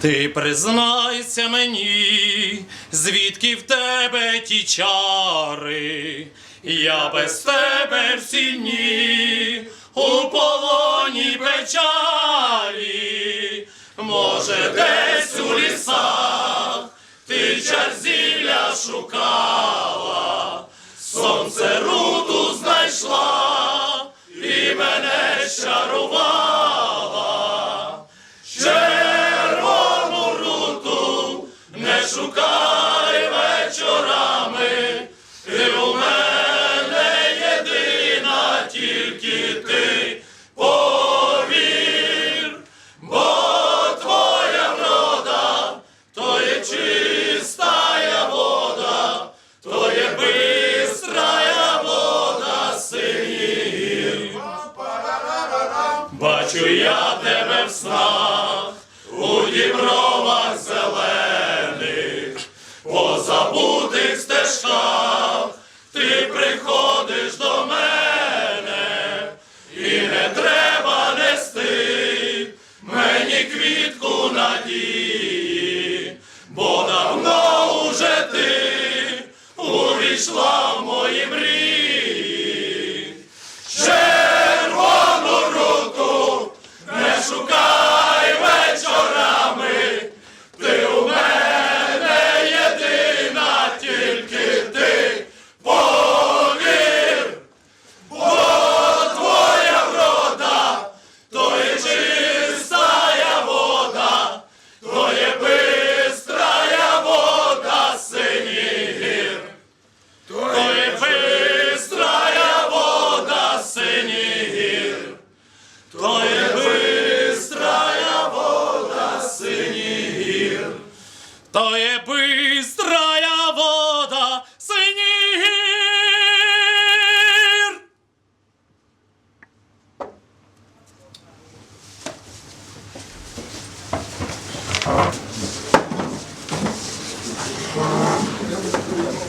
Ти признайся мені, звідки в тебе ті чари, я без тебе всі дні у полоні печалі, може, десь у лісах ти чар зілля шукай вечорами, ти у мене єдина, тільки ти повір, бо твоя врода то є чистая вода, то є бистрая вода, синів. Бачу я тебе в снах, у дібровах забутих стежка, ти приходиш до мене, і не треба нести мені квітку надії, бо давно уже ти увійшла в мої мрії. Червону руку не шукай. Deus.